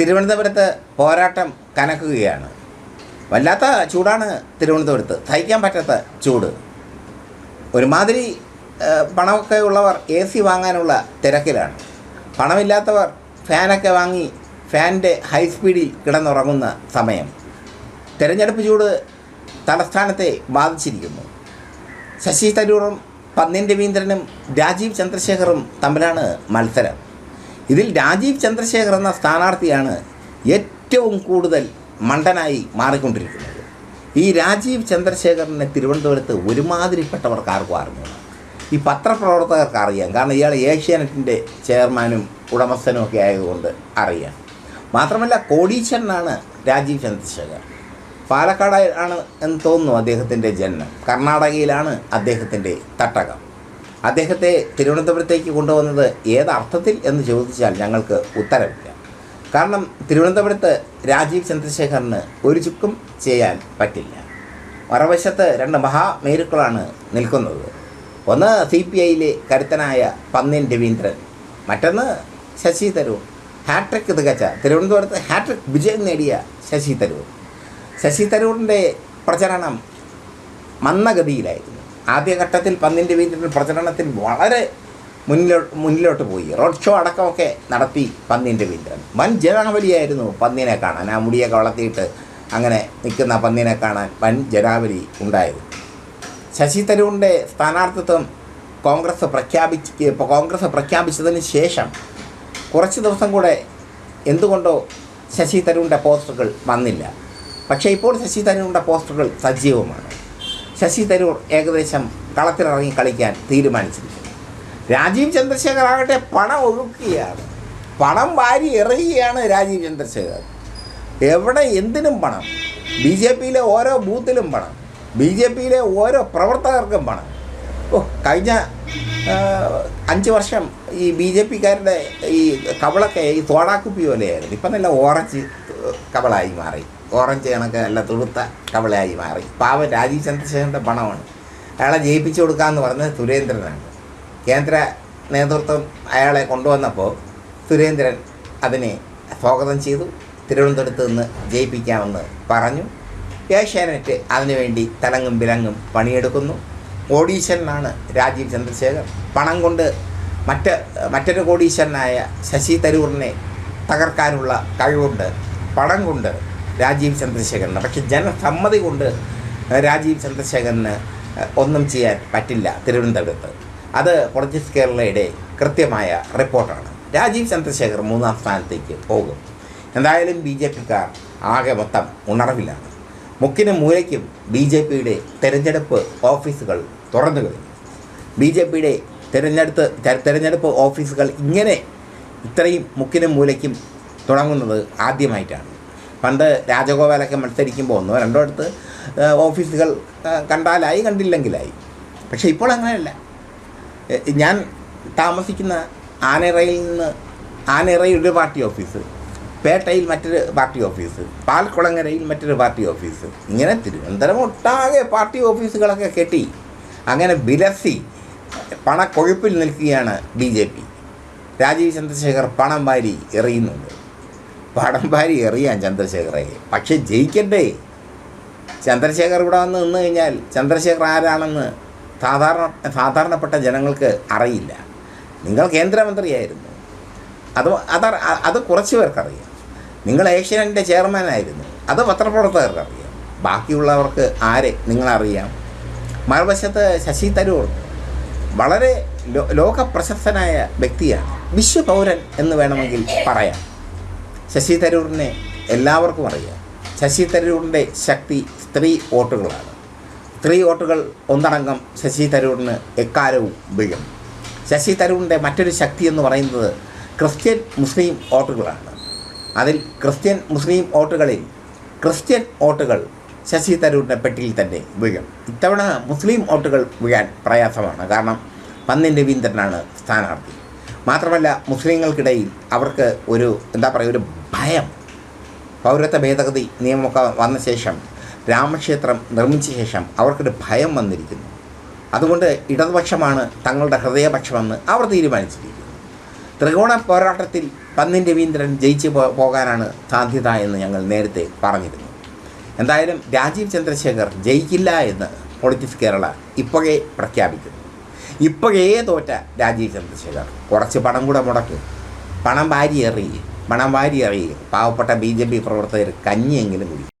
തിരുവനന്തപുരത്ത് പോരാട്ടം കനക്കുകയാണ്. വല്ലാത്ത ചൂടാണ് തിരുവനന്തപുരത്ത്. സഹിക്കാൻ പറ്റാത്ത ചൂട്. ഒരുമാതിരി പണമൊക്കെ ഉള്ളവർ എ സി വാങ്ങാനുള്ള തിരക്കിലാണ്. പണമില്ലാത്തവർ ഫാനൊക്കെ വാങ്ങി ഫാനിന്റെ ഹൈ സ്പീഡിൽ കിടന്നുറങ്ങുന്ന സമയം. തിരഞ്ഞെടുപ്പ് ചൂട് തലസ്ഥാനത്തെ ബാധിച്ചിരിക്കുന്നു. ശശി തരൂറും പന്നിൻ രവീന്ദ്രനും രാജീവ് ചന്ദ്രശേഖറും തമ്മിലാണ് മത്സരം. ഇതിൽ രാജീവ് ചന്ദ്രശേഖർ എന്ന സ്ഥാനാർത്ഥിയാണ് ഏറ്റവും കൂടുതൽ മണ്ടനായി മാറിക്കൊണ്ടിരിക്കുന്നത്. ഈ രാജീവ് ചന്ദ്രശേഖറിനെ തിരുവനന്തപുരത്ത് ഒരുമാതിരിപ്പെട്ടവർക്ക് ആർക്കും അറിഞ്ഞു ഈ പത്രപ്രവർത്തകർക്ക് അറിയാം. കാരണം ഇയാൾ ഏഷ്യാനെറ്റിന്റെ ചെയർമാനും ഉടമസ്ഥനും ഒക്കെ ആയതുകൊണ്ട് അറിയാം. മാത്രമല്ല കോടീശ്വരനാണ് രാജീവ് ചന്ദ്രശേഖർ. പാലക്കാട് ആണ് എന്ന് തോന്നുന്നു അദ്ദേഹത്തിന്റെ ജന്മം കർണാടകയിലാണ് അദ്ദേഹത്തിന്റെ തട്ടകം. അദ്ദേഹത്തെ തിരുവനന്തപുരത്തേക്ക് കൊണ്ടുവന്നത് ഏത് അർത്ഥത്തിൽ എന്ന് ചോദിച്ചാൽ ഞങ്ങൾക്ക് ഉത്തരവില്ല കാരണം തിരുവനന്തപുരത്ത് രാജീവ് ചന്ദ്രശേഖറിന് ഒരു ചുക്കും ചെയ്യാൻ പറ്റില്ല. മറുവശത്ത് രണ്ട് മഹാമേരുക്കളാണ് നിൽക്കുന്നത്. ഒന്ന് സി പി ഐയിലെ കരുത്തനായ പന്നിൻ രവീന്ദ്രൻ മറ്റൊന്ന് ശശി തരൂർ. ഹാട്രിക് തികച്ച തിരുവനന്തപുരത്ത് ഹാട്രിക് വിജയം നേടിയ ശശി തരൂർ. ശശി തരൂറിന്റെ പ്രചരണം മന്ദഗതിയിലായിരുന്നു. ആദ്യഘട്ടത്തിൽ പന്നിന്റെ രവീന്ദ്രൻ പ്രചരണത്തിൽ വളരെ മുന്നിലോട്ട് മുന്നിലോട്ട് പോയി. റോഡ് ഷോ അടക്കമൊക്കെ നടത്തി പന്നിന്റെ രവീന്ദ്രൻ വൻ ജനാവലിയായിരുന്നു പന്നിനെ കാണാൻ. ആ മുടിയൊക്കെ വളർത്തിയിട്ട് അങ്ങനെ നിൽക്കുന്ന പന്നിനെ കാണാൻ വൻ ജനാവലി ഉണ്ടായിരുന്നു ശശി തരൂറിന്റെ സ്ഥാനാർത്ഥിത്വം കോൺഗ്രസ് പ്രഖ്യാപിച്ച് കോൺഗ്രസ് പ്രഖ്യാപിച്ചതിന് ശേഷം കുറച്ച് ദിവസം കൂടെ എന്തുകൊണ്ടോ ശശി തരൂറിന്റെ പോസ്റ്ററുകൾ വന്നില്ല. പക്ഷേ ഇപ്പോൾ ശശി തരൂറിന്റെ പോസ്റ്ററുകൾ സജീവമാണ്. ശശി തരൂർ ഏകദേശം കളത്തിലിറങ്ങി കളിക്കാൻ തീരുമാനിച്ചിരിക്കുന്നു. രാജീവ് ചന്ദ്രശേഖർ ആകട്ടെ പണം ഒഴുക്കുകയാണ്. പണം വാരി എറിയുകയാണ് രാജീവ് ചന്ദ്രശേഖർ. എവിടെ എന്തിനും പണം. ബി ജെ പിയിലെ ഓരോ ബൂത്തിലും പണം. ബി ജെ പിയിലെ ഓരോ പ്രവർത്തകർക്കും പണം. ഓ കഴിഞ്ഞ അഞ്ച് വർഷം ഈ ബി ജെ പിക്കാരുടെ ഈ കവളൊക്കെ ഈ തോടാക്കുപ്പി പോലെയായിരുന്നു. ഇപ്പം നല്ല ഓറഞ്ച് കവളായി മാറി. ഓറഞ്ച് കണക്ക് നല്ല തുടുത്ത കവളയായി മാറി. പാവം രാജീവ് ചന്ദ്രശേഖരന്റെ പണമാണ്. അയാളെ ജയിപ്പിച്ചു കൊടുക്കാമെന്ന് പറഞ്ഞത് സുരേന്ദ്രനാണ്. കേന്ദ്ര നേതൃത്വം അയാളെ കൊണ്ടുവന്നപ്പോൾ സുരേന്ദ്രൻ അതിനെ സ്വാഗതം ചെയ്തു. തിരുവനന്തപുരത്ത് നിന്ന് ജയിപ്പിക്കാമെന്ന് പറഞ്ഞു. ഏഷ്യാനെറ്റ് അതിനുവേണ്ടി തലങ്ങും വിലങ്ങും പണിയെടുക്കുന്നു. ഓഡീഷനിലാണ് രാജീവ് ചന്ദ്രശേഖർ പണം കൊണ്ട് മറ്റ് മറ്റൊരു കോടീശ്വരനായ ശശി തരൂറിനെ തകർക്കാനുള്ള കഴിവുണ്ട്. പണം കൊണ്ട് രാജീവ് ചന്ദ്രശേഖരന് പക്ഷെ ജനസമ്മതി കൊണ്ട് രാജീവ് ചന്ദ്രശേഖരന് ഒന്നും ചെയ്യാൻ പറ്റില്ല തിരുവനന്തപുരത്ത്. അത് പൊളിറ്റിക്സ് കേരളയുടെ കൃത്യമായ റിപ്പോർട്ടാണ്. രാജീവ് ചന്ദ്രശേഖർ മൂന്നാം സ്ഥാനത്തേക്ക് പോകും. എന്തായാലും ബി ജെ പിക്കാർ ആകെ മൊത്തം ഉണർവിലാണ്. മുക്കിനും മൂലയ്ക്കും ബി ജെ പിയുടെ തെരഞ്ഞെടുപ്പ് ഓഫീസുകൾ തുറന്നു കഴിഞ്ഞു. ബി ജെ പിയുടെ തിരഞ്ഞെടുപ്പ് തെരഞ്ഞെടുപ്പ് ഓഫീസുകൾ ഇങ്ങനെ ഇത്രയും മുക്കിനും മൂലയ്ക്കും തുടങ്ങുന്നത് ആദ്യമായിട്ടാണ്. പണ്ട് രാജഗോപാലൊക്കെ മത്സരിക്കുമ്പോൾ ഒന്നോ രണ്ടോ അടുത്ത് ഓഫീസുകൾ കണ്ടാലായി കണ്ടില്ലെങ്കിലായി. പക്ഷേ ഇപ്പോൾ അങ്ങനെയല്ല. ഞാൻ താമസിക്കുന്ന ആനറയിൽ നിന്ന് ആനറയിൽ ഒരു പാർട്ടി ഓഫീസ് പേട്ടയിൽ മറ്റൊരു പാർട്ടി ഓഫീസ് പാൽക്കുളങ്ങരയിൽ മറ്റൊരു പാർട്ടി ഓഫീസ് ഇങ്ങനെ തിരുവനന്തപുരം ഒട്ടാകെ പാർട്ടി ഓഫീസുകളൊക്കെ കെട്ടി അങ്ങനെ വിലസി പണക്കൊഴുപ്പിൽ നിൽക്കുകയാണ് B J P. Rajeev Chandrasekhar പണം വാരി എറിയുന്നുണ്ട്. വാരി എറിയാൻ ചന്ദ്രശേഖറെ. പക്ഷെ ജയിക്കണ്ടേ? ചന്ദ്രശേഖർ ഇവിടെ വന്ന് നിന്ന് കഴിഞ്ഞാൽ ചന്ദ്രശേഖർ ആരാണെന്ന് സാധാരണ സാധാരണപ്പെട്ട ജനങ്ങൾക്ക് അറിയില്ല. നിങ്ങൾ കേന്ദ്രമന്ത്രിയായിരുന്നു. അത് അത് അത് കുറച്ച് പേർക്കറിയാം. നിങ്ങൾ ഏഷ്യാനെറ്റിന്റെ ചെയർമാനായിരുന്നു അത് പത്രപ്രവർത്തകർക്കറിയാം ബാക്കിയുള്ളവർക്ക് ആരെ നിങ്ങളറിയാം? മറുവശത്ത് ശശി തരൂർ വളരെ ലോ ലോകപ്രശസ്തനായ വ്യക്തിയാണ്. വിശ്വപൗരൻ എന്ന് വേണമെങ്കിൽ പറയാം. ശശി തരൂരിനെ എല്ലാവർക്കും അറിയാം. ശശി തരൂരിന്റെ ശക്തി സ്ത്രീ വോട്ടുകളാണ്. സ്ത്രീ വോട്ടുകൾ ഒന്നടങ്കം ശശി തരൂരിന് എക്കാലവും വീഴും ശശി തരൂരിന്റെ മറ്റൊരു ശക്തി എന്ന് പറയുന്നത് ക്രിസ്ത്യൻ മുസ്ലിം വോട്ടുകളാണ്. അതിൽ ക്രിസ്ത്യൻ മുസ്ലിം വോട്ടുകളിൽ ക്രിസ്ത്യൻ വോട്ടുകൾ ശശി തരൂരിന്റെ പെട്ടിയിൽ തന്നെ വീഴും ഇത്തവണ മുസ്ലിം വോട്ടുകൾ വീഴാൻ പ്രയാസമാണ്. കാരണം പന്നിൻ രവീന്ദ്രനാണ് സ്ഥാനാർത്ഥി. മാത്രമല്ല മുസ്ലിങ്ങൾക്കിടയിൽ അവർക്ക് ഒരു എന്താ പറയുക ഒരു ഭയം. പൗരത്വ ഭേദഗതി നിയമമൊക്കെ വന്ന ശേഷം രാമക്ഷേത്രം നിർമ്മിച്ച ശേഷം അവർക്കൊരു ഭയം വന്നിരിക്കുന്നു. അതുകൊണ്ട് ഇടതുപക്ഷമാണ് തങ്ങളുടെ ഹൃദയപക്ഷമെന്ന് അവർ തീരുമാനിച്ചിരിക്കുന്നു. ത്രികോണ പോരാട്ടത്തിൽ പന്നിൻ രവീന്ദ്രൻ ജയിച്ചു പോകാനാണ് സാധ്യത എന്ന് ഞങ്ങൾ നേരത്തെ പറഞ്ഞിരുന്നു. എന്തായാലും രാജീവ് ചന്ദ്രശേഖർ ജയിക്കില്ല എന്ന് പൊളിറ്റിക്സ് കേരള ഇപ്പോഴേ പ്രഖ്യാപിക്കുന്നു. ഇപ്പോഴേ തോറ്റ രാജീവ് ചന്ദ്രശേഖർ. കുറച്ച് പണം കൂടെ മുടക്ക്. പണം വാരി എറിയുക പണം വാരി എറിയുക പാവപ്പെട്ട ബി ജെ പി പ്രവർത്തകർ കഞ്ഞിയെങ്കിലും കുടിക്കും.